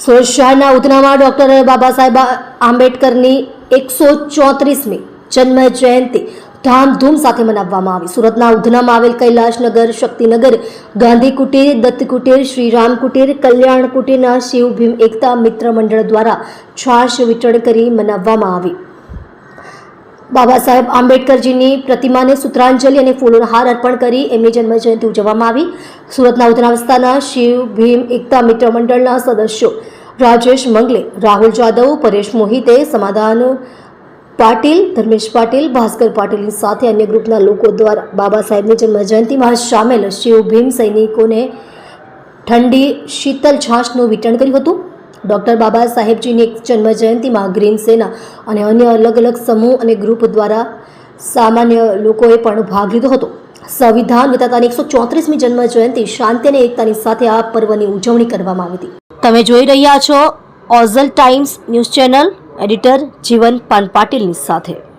સુરત શહેરના ઉધનામાં ડૉક્ટર બાબા સાહેબ આંબેડકરની એકસો ચોત્રીસમી જન્મ જયંતિ ધામધૂમ સાથે મનાવવામાં આવી. સુરતના ઉધનામાં આવેલ કૈલાશનગર, શક્તિનગર, ગાંધી કુટીર, દત્ત કુટીર, શ્રીરામ કુટીર, કલ્યાણ કુટીરના શિવ ભીમ એકતા મિત્ર મંડળ દ્વારા છાશ વિતરણ કરી મનાવવામાં આવી. બાબા સાહેબ આંબેડકરજીની પ્રતિમાને સૂત્રાંજલિ અને ફૂલોનો હાર અર્પણ કરી એમની જન્મજયંતિ ઉજવવામાં આવી. સુરતના ઉધના વિસ્તારના શિવ ભીમ એકતા મિત્ર મંડળના સદસ્યો રાજેશ મંગલે, રાહુલ જાદવ, પરેશ મોહિતે, સમાધાન પાટીલ, ધર્મેશ પાટીલ, ભાસ્કર પાટીલની સાથે અન્ય ગ્રુપના લોકો દ્વારા બાબા સાહેબની જન્મજયંતિમાં સામેલ શિવ ભીમ સૈનિકોને ઠંડી શીતલ છાશનું વિતરણ કર્યું હતું. ડૉક્ટર બાબા સાહેબજીની એક જન્મજયંતિમાં ગ્રીન સેના અને અન્ય અલગ અલગ સમૂહ અને ગ્રુપ દ્વારા સામાન્ય લોકોએ પણ ભાગ લીધો હતો. સંવિધાન વિધાતાની એકસો ચોત્રીસમી જન્મ જયંતિ શાંતિ અને એકતાની સાથે આ પર્વની ઉજવણી કરવામાં આવી હતી. તમે જોઈ રહ્યા છો ઓઝલ times news channel, editor Jivan પાન પાટીલની સાથે.